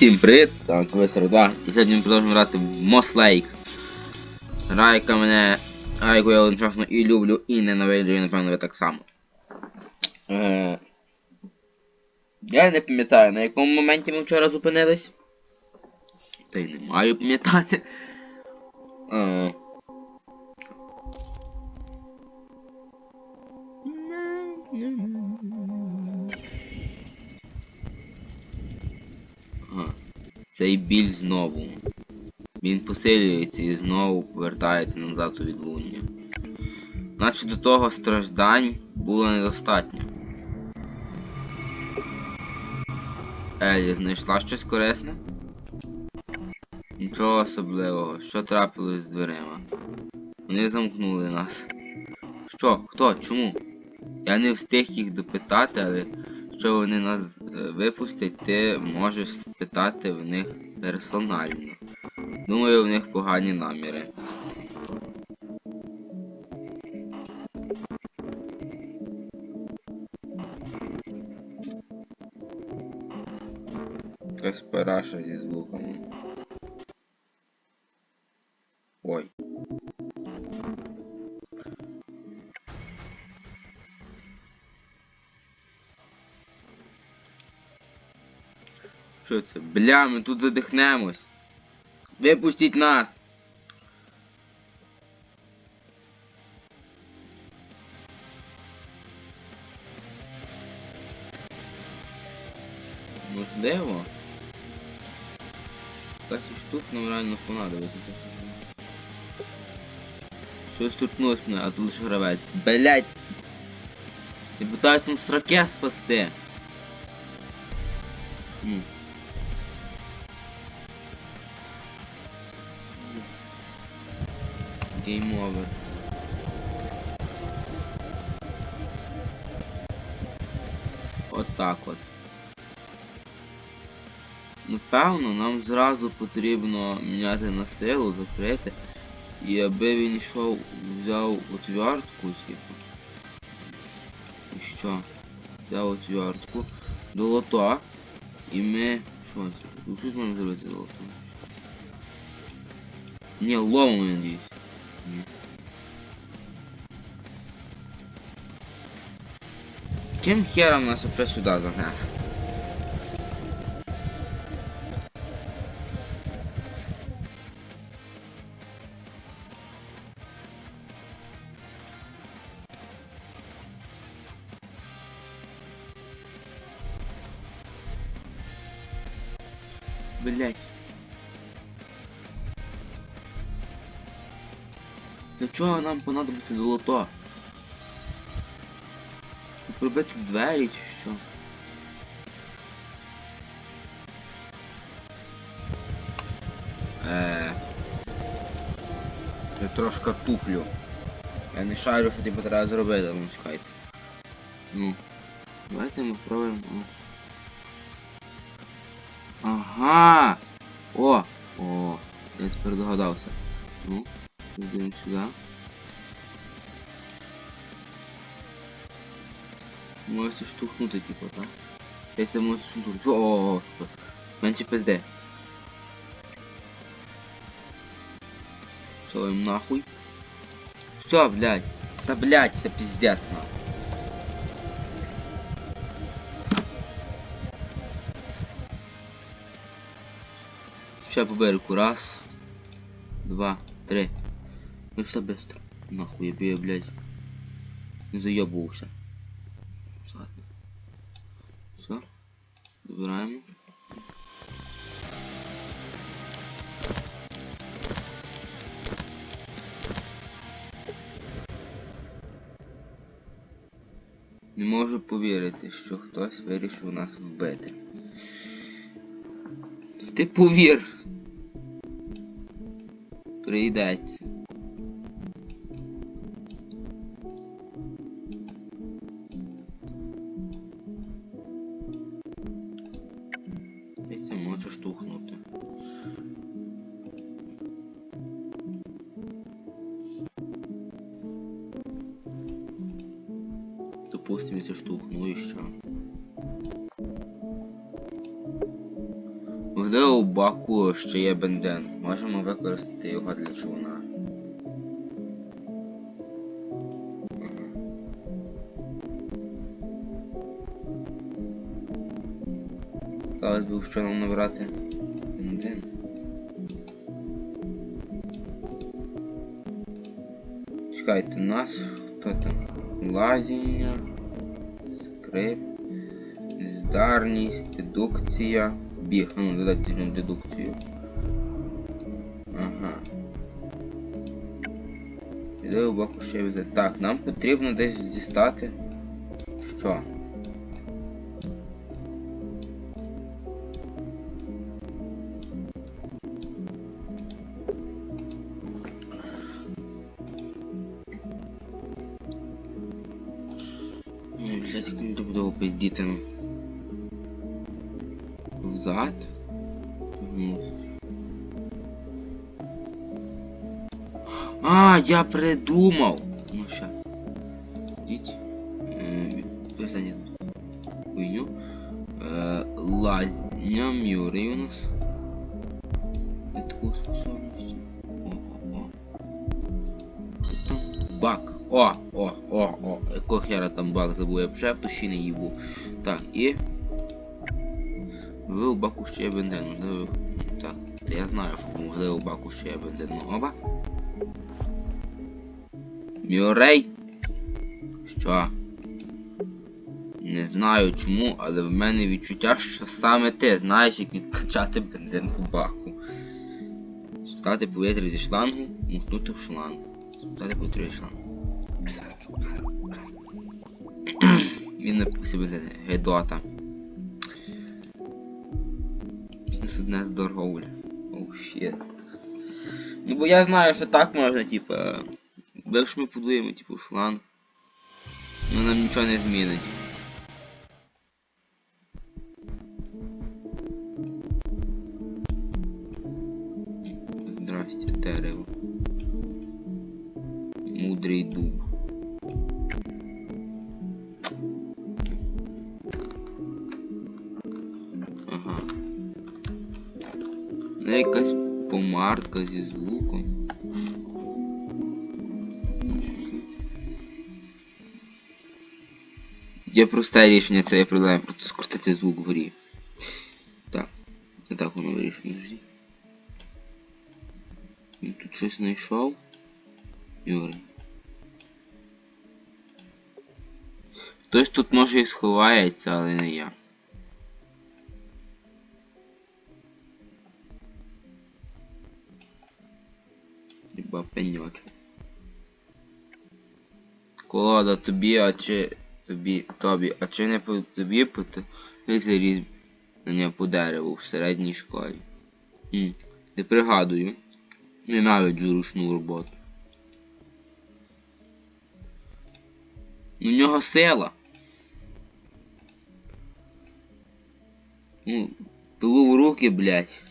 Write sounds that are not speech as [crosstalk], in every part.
Всім привіт, там КВ42 і сьогодні ми продовжуємо грати в. Гра, яка мене. Райку яку я одночасно і люблю, і ненавиджу, і напевно ви так само. Е... Я не пам'ятаю, на якому моменті ми вчора зупинились. Та й не маю пам'ятати. Е... Цей біль знову. Він посилюється і знову повертається назад у відлуння. Наче до того страждань було недостатньо. Елі знайшла щось корисне? Нічого особливого. Що трапилось з дверима? Вони замкнули нас. Що? Хто? Чому? Я не встиг їх допитати, але якщо вони нас випустять, ти можеш спитати в них персонально. Думаю, в них погані наміри. Якась параша зі звуками. Що це? Бля, ми тут задихнемось. Випустіть нас! Можливо. Кстати, штук нам реально понадобиться. Щось торкнулось мене, а тут лише гравець. Блять! Я питаюсь там сраке спасти. Game over. От так от. Напевно, нам зразу потрібно міняти на силу, закрити. І аби він йшов, взяв отвертку, типу. І що? Взяв отвертку до лота. І ми... Що? Тут щось можемо зробити до лота? Ні, ломом, я. Ким хером нас вообще сюда занес? Блять. Для чого нам понадобиться золото? Пробити двері чи що? Е. Я трошки туплю. Я не шарю, що типу треба зробити, ну чекайте. Ну. Давайте ми спробуємо. Ага! О! О! Я тепер догадався. Ну, йдемо сюди. Можете штовхнути, типу, так? Я це можу штовхнути. О, супер. Менше пизде. Все, им нахуй. Все, блядь. Да блядь, это пиздец нахуй. Сейчас по берегу. Раз, два, три. Ну все быстро. Нахуй я бы я, блядь, не заебывался. Забираємо. Не можу повірити, що хтось вирішив нас вбити. Ти повір. Прийдеться. Ще є бензин. Можемо використати його для човна. Зараз був що нам набрати бензин. Чекайте, нас хто там? Лазіння, скрип, здарність, дедукція, біг. Ну, додайте нам дедукцію. У боку ще везе. Так, нам потрібно десь дістати. Що? Ой, блядь, як мені буде пиздіти. ну. Взад? Я придумав! Ну ща. Діть. Писання хуйню. Е, лазня Мюррей у нас. Я таку способність. О, о, о. Там? Бак. О, о, о, о. Якого хера там бак забув, я ще в душі не. Так, і. Ви у баку ще є бензин, можливо. Так, та я знаю, що можливо у баку ще є Оба. Мюррей. Що? Не знаю чому, але в мене відчуття, що саме ти знаєш, як відкачати бензин в баку. Спитати повітря зі шлангу, мухнути в шланг. Спитати повітря зі шлангу. [clears throat] Він написав бензин. Гедота. Бізнес з торговля. Оу, щет. Ну бо я знаю, що так можна, типа. Бо якщо ми подуємо, типу, шланг. Ну нам нічого не змінить. Є просте рішення цієї проблеми, просто скрутити звук вгорі. Так. І так воно вирішено. Жди. Він тут щось знайшов. Юрій. Хтось тут може і сховається, але не я. Хіба пеньочок. Колода тобі, а чи тобі, тобі, а чи не по тобі потилися різання по дереву в середній школі? Хм, не пригадую. Ненавиджу ручну роботу. У нього сила. Ну, пилу в руки, блядь.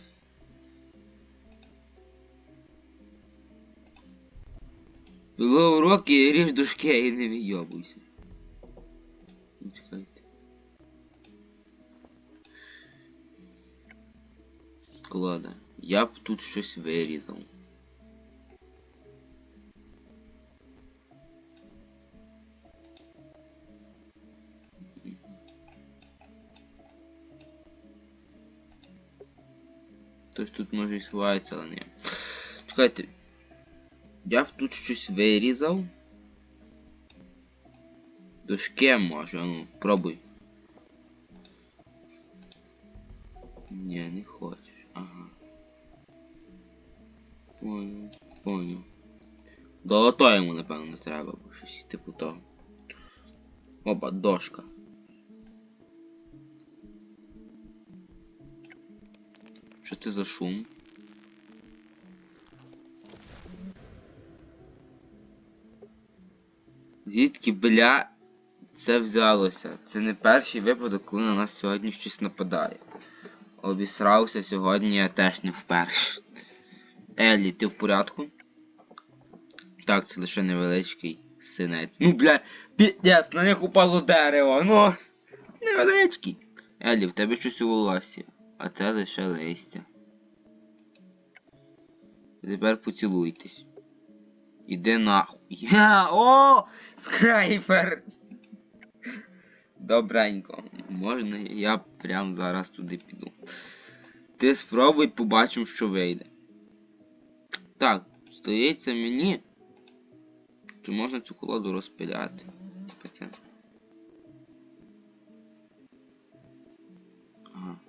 Пилу в руки, ріж дужки і не вийобуйся. Чекайте. Склада. Я б тут щось вирізав. Хтось тут може і сховається, але ні. Чекайте. Я б тут щось вирізав. Дошки може, ну, пробуй. Ні, не хочеш. Ага. Понял, понял. Долото йому, напевно, треба, бо щось типу того. Опа, дошка. Що це за шум? Звідки, бля, це взялося? Це не перший випадок, коли на нас сьогодні щось нападає. Обісрався сьогодні я теж не вперше. Еллі, ти в порядку? Так, це лише невеличкий синець. Ну, бля, підняс, на них упало дерево, ну. Невеличкий. Еллі, в тебе щось у волосі, а це лише листя. Тепер поцілуйтесь. Іди нахуй. Я! О! Скайпер! Добренько. Можна я прям зараз туди піду. Ти спробуй побачимо, що вийде. Так, здається мені. Чи можна цю колоду розпиляти? Типа це. Ага.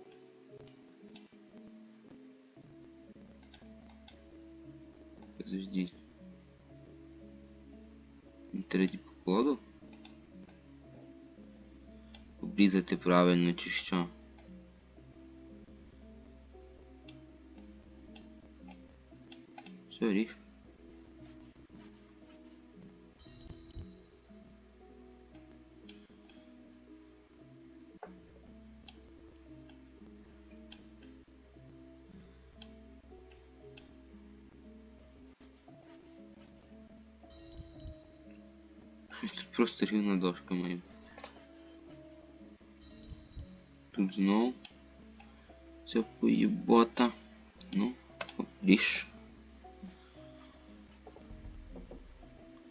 Подожди. Третій колоду? Обрізати правильно чи що? Все. Тут просто рівна дошка має бути. Тут знов. Це поїбота. Ну, ріж.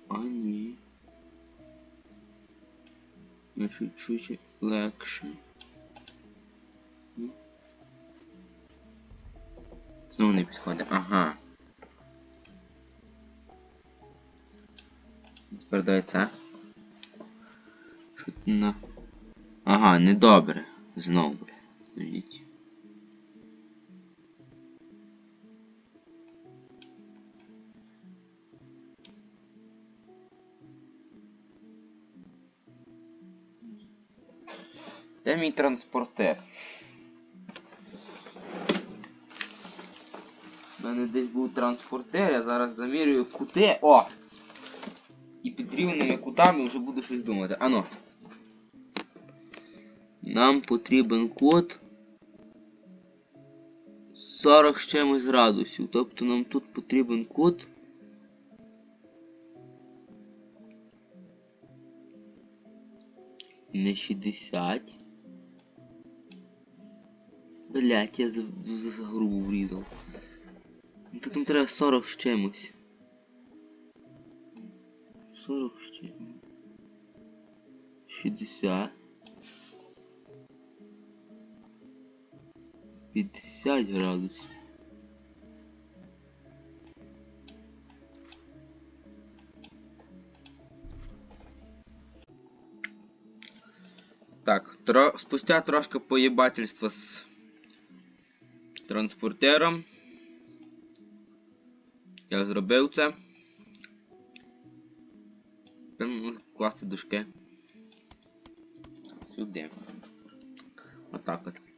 А ні. На чуть-чуть легше. Ну. Знову не підходить. Ага. Тепер дай це. Що на. Ага, недобре. Знову, бля. Де мій транспортер? У мене десь був транспортер, я зараз замірюю кути. О! І під рівними кутами вже буду щось думати. Ано. Нам потрібен код 40 з чимось градусів. Тобто нам тут потрібен код. Не 60. Блять, я за, за, за грубо врізав. Ну, Тут нам треба 40 з чимось. 40 з чимось. 60. 50 градусів. Так, тро... спустя трошки поєбательства з транспортером. Я зробив це. Тепер класти дужки. Сюди. Отак от.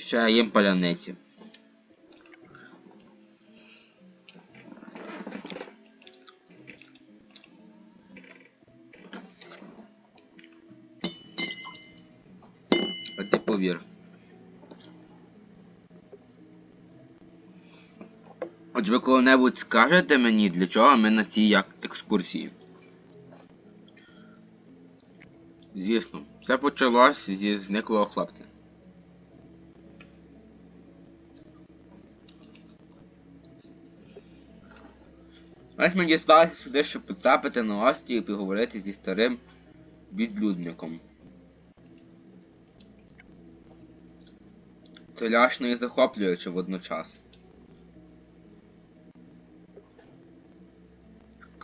Ще їм паляниці. А ти повір. От ви коли-небудь скажете мені, для чого ми на цій як екскурсії? Звісно, все почалось зі зниклого хлопця. Ось ми дісталися сюди, щоб потрапити на острів і поговорити зі старим відлюдником. Це ляшно і захоплююче водночас.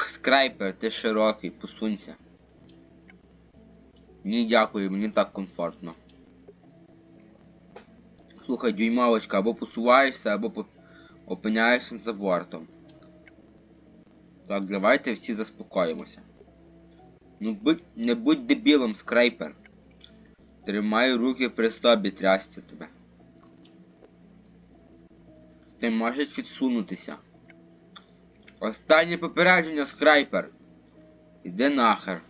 Скрайпер, ти широкий, посунься. Ні, дякую, мені так комфортно. Слухай, дюймовочка, або посуваєшся, або опиняєшся за бортом. Так, давайте всі заспокоїмося. Ну будь не будь дебілом, скрайпер. Тримай руки при собі, трясся тебе. Ти можеш відсунутися. Останнє попередження, скрайпер. Іди нахер.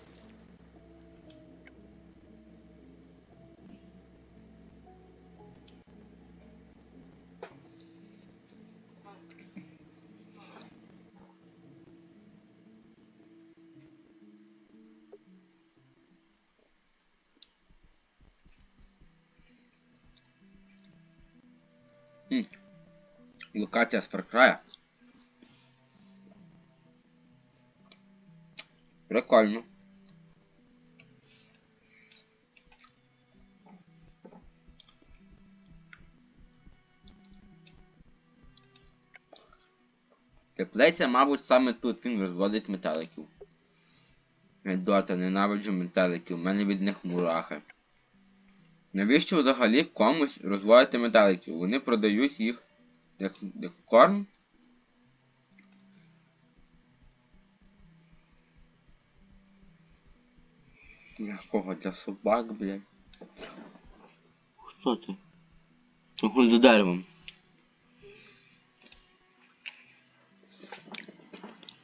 Хм. Локація з Cry. Прикольно. Теплиця, мабуть, саме тут він розводить метеликів. Дота, ненавиджу метеликів, у мене від них мурахи. Навіщо взагалі комусь розводити метеликів? Вони продають їх як, як корм. Для кого? Для собак, блядь. Хто ти? Чого за деревом?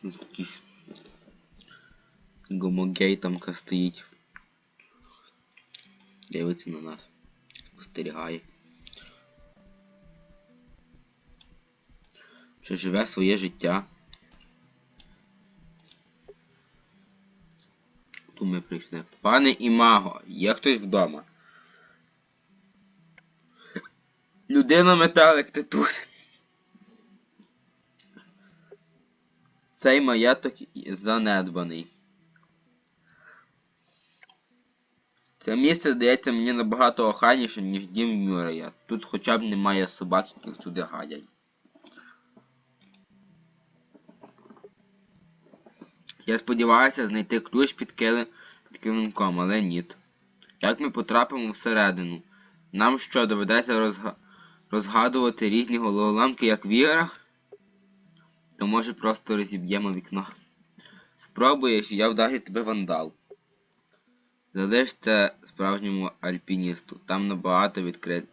Якийсь гомогей там стоїть. Дивиться на нас. Спостерігає. Що живе своє життя. Тут ми прийшли. Пане Імаго, є хтось вдома? Людина металик, ти тут. Цей маєток занедбаний. Це місце здається мені набагато охайніше, ніж дім Мюррея. Тут хоча б немає собак, які всюди гадять. Я сподіваюся знайти ключ під, кили... під килимком, але ні. Як ми потрапимо всередину? Нам що, доведеться розга... розгадувати різні головоламки, як в іграх? То може просто розіб'ємо вікно. Спробуєш, я вдарю тебе вандал. Залиште справжньому альпіністу. Там набагато відкрит.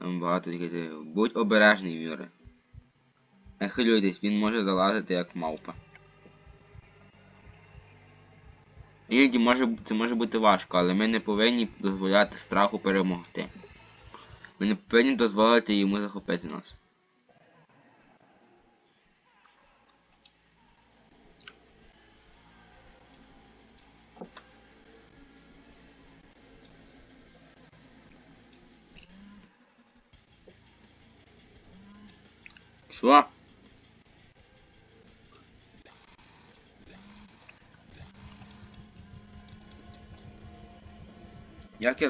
Багато відкритих. Будь обережний, Мюре. Не хвилюйтесь, він може залазити як мавпа. Іноді може, це може бути важко, але ми не повинні дозволяти страху перемогти. Ми не повинні дозволити йому захопити нас. Що? Як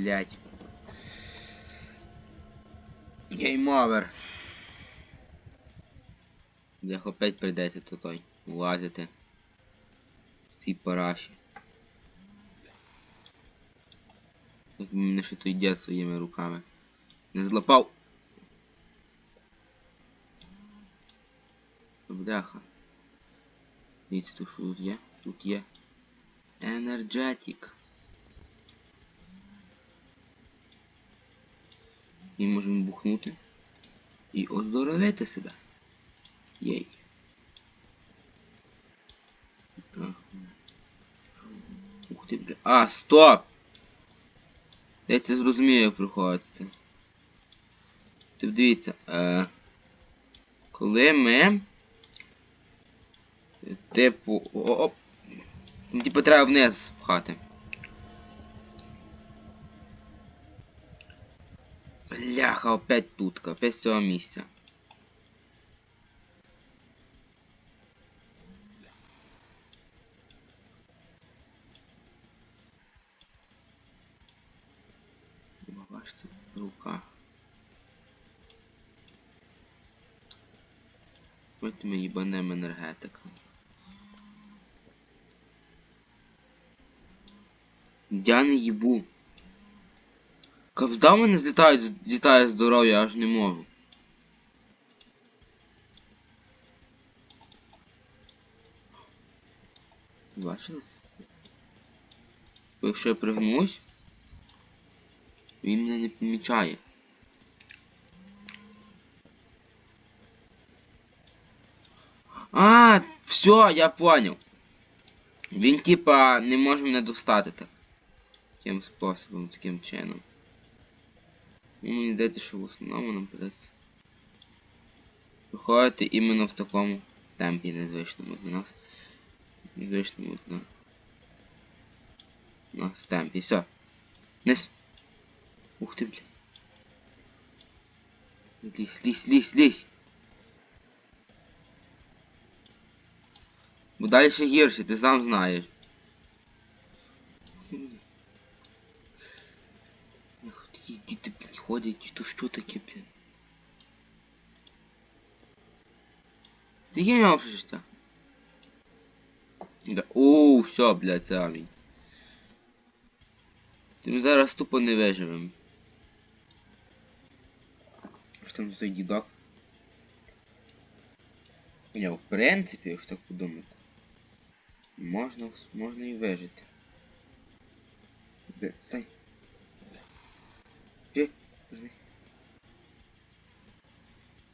Блять. Гейм-овер. Бля, опять прийдеться тут той лазити. Цій параші. Так мене ще той дід своїми руками. Не злапав. Бляха. Дивіться, тут що тут є? Тут є. Енерджетик. І можемо бухнути. І оздоровити себе. Єй. Ух ти, бля. А, стоп! Я це зрозумію, як проходити. Ти дивіться, е, коли ми. Типу. Оп. Типу треба вниз пхати. Бляха, опять тутка, опять з цього місця. Бачите, рука. Ось ми їбанем енергетиком. Я не їбу. Капзда в мене злітає, злітає здоров'я, аж не можу. Бачили? Якщо я пригнусь, він мене не помічає. А, все, я понял. Він типа не може мене достати так. Таким способом, таким чином. Ну, мені здається, що в основному нам придеться. Виходити іменно в такому темпі незвичному для нас. Незвичному для нас темпі. Все. Низ. Ух ти, блін. Лізь, лізь, лізь, лізь. Бо далі ще гірше, ти сам знаєш. Ах, Такі підходять, то що таке, блін? Нього життя. Да. Оу, все, блядь, авінь. Ти ми зараз тупо не виживемо. Що там стоїть дідок? Ні, в принципі, якщо так подумати. Можна, можна і вижити. Де, стань. Де? Подожди.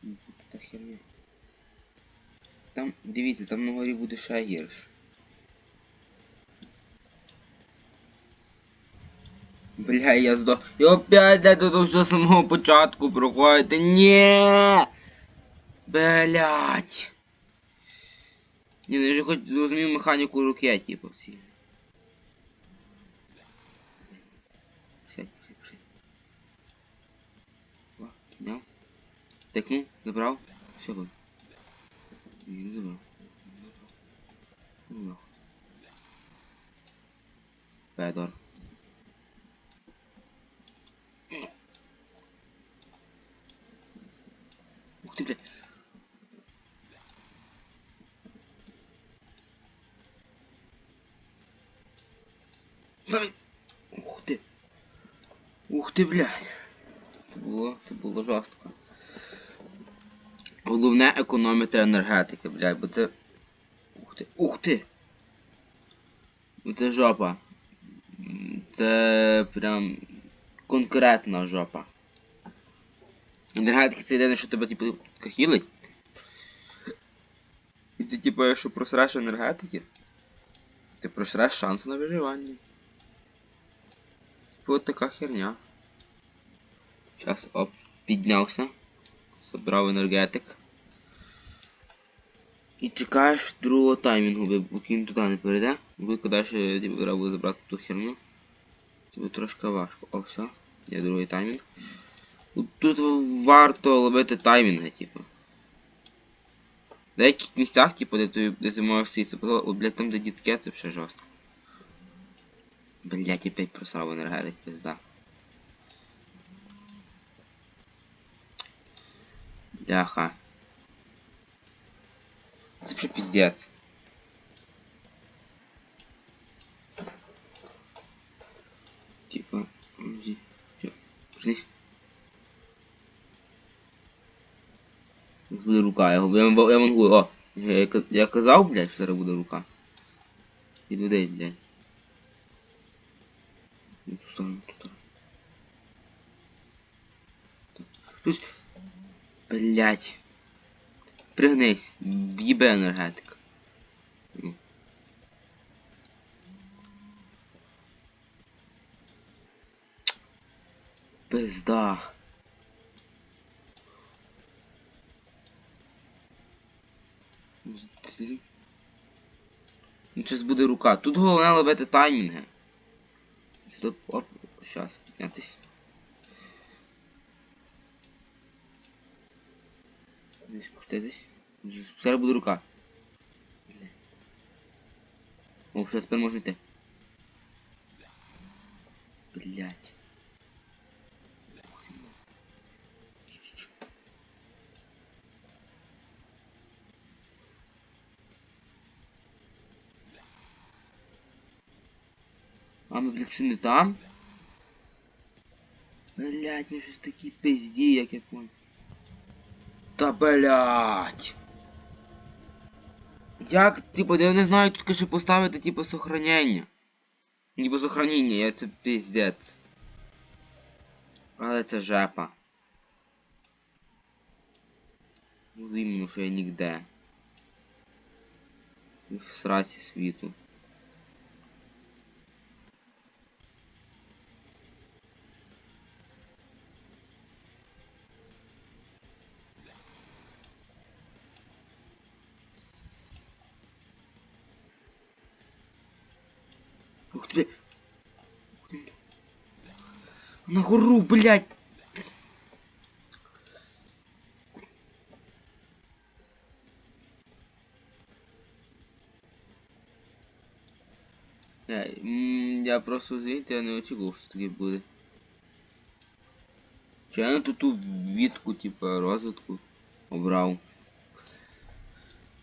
Ну, та херня. Там, дивіться, там на горі буде ще гірше. Бля, я здох. І опять де тут все з самого початку проходити. Ні. Блять. Ні, ну я вже хоч зрозумів механіку руки, типу, всі. Підняв. Тикнув, забрав. Все буде. Ні, не забрав. Ну. Федор. Ух ты, блядь. Ух ти. Ух ти, блядь. Було, це було жорстко. Головне економити енергетики, блядь, бо це. Ух ти. Ух ти! Ну це жопа. Це прям конкретна жопа. Енергетики це єдине, що тебе типу хілить. І ти типу, якщо просреш енергетики, ти просреш шанси на виживання. Типу от така херня. Зараз оп, піднявся. Забрав енергетик. І чекаєш другого таймінгу, бо- поки він туди не перейде. Ви коли ще треба буде забрати ту херню. Це буде трошки важко. О, все. Є другий таймінг. Тут- варто ловити таймінги, типу. В деяких місцях, типу, де ти, де ти можеш стоїти, от, блядь, там де дітки, це все жорстко. Блядь, опять просрав енергетик, пизда. Бляха. Це вже пиздец. Типа, Буде рука, я, я, я вангую, о! Я, я, ка- я казав, блядь, що зараз рука. Підведи, блядь. Ну, ту сторону, ту сторону. Щось... Блядь. Пригнись, в'їбе енергетик. Пизда. Ну, щас буде рука. Тут головне ловити таймінги. Стоп, оп, щас, піднятись. Спуститись. Зараз буде рука. О, все, тепер можна. Блять. А ми, блядь, що не там? Блять, ну щось такі пизді, як я понял. Та блять. Як, типу, я не знаю, тут каже поставити, типу, сохранення. Ніби сохранення, я це пиздец. Але це жепа. Ну іменно, що я нігде. в сраці світу. На гору, блядь! Я, м, я просто звідти, я не очікував, що таке буде. Чи я тут ту відку, типа, розвитку обрав?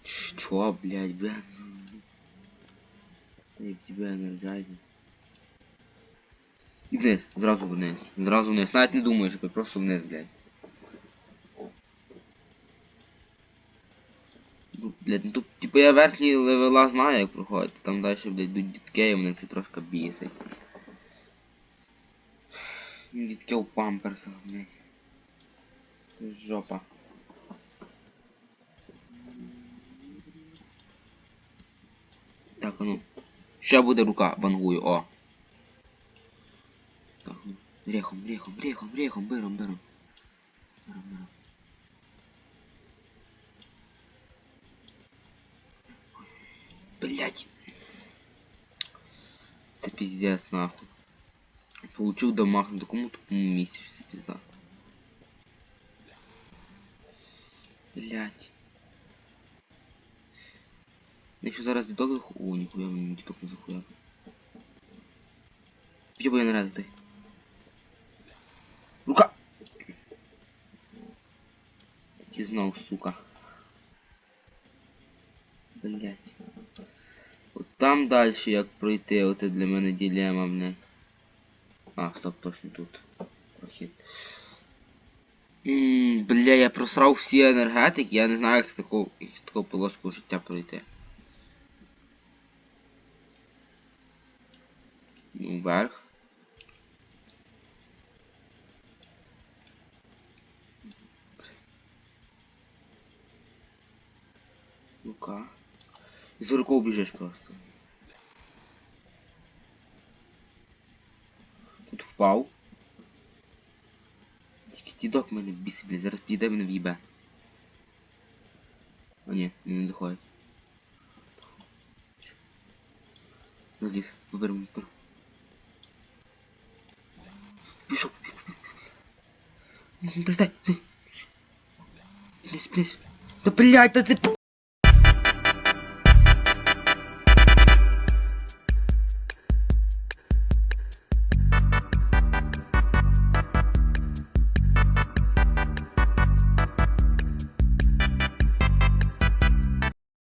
Що, блядь, блядь? Дай тебе енерджайзер. І вниз, зразу вниз. Зразу вниз. Навіть не думаєш, просто вниз, блядь. Ну, блядь, ну тут, типу я верхні левела знаю, як проходити. Там далі, блядь, йдуть дітки, і мене це трошки бісить. Дітки у памперсах, блядь. Жопа. Так, а ну. Ще буде рука, вангую, о. Так, ну. Рехом, рехом, рехом, рехом, берем, берем. Берем, берем. Блять. Це пиздец нахуй. Получил дамаг на такому тупому місці, що це пізда. Блять. Якщо зараз діток зах... О, ніхуя мені діток не захуя. П'єбо я не ти. Рука! Таки знов, сука. Блять. От там далі як пройти, оце для мене дилема, блядь. А, стоп, точно тут. Прохід. Ммм, бля, я просрав всі енергетики, я не знаю, як з такого, як такого полоского життя пройти. Ну, вверх. Рука. І за біжиш просто. Тут впав. Тільки дідок мене бісить, блядь, зараз підійде мене в'їбе. А ні, не доходить. Заліз, виберемо виберемо. Пішов, пішов, Перестай. Плюс, плюс. Да блядь, да ты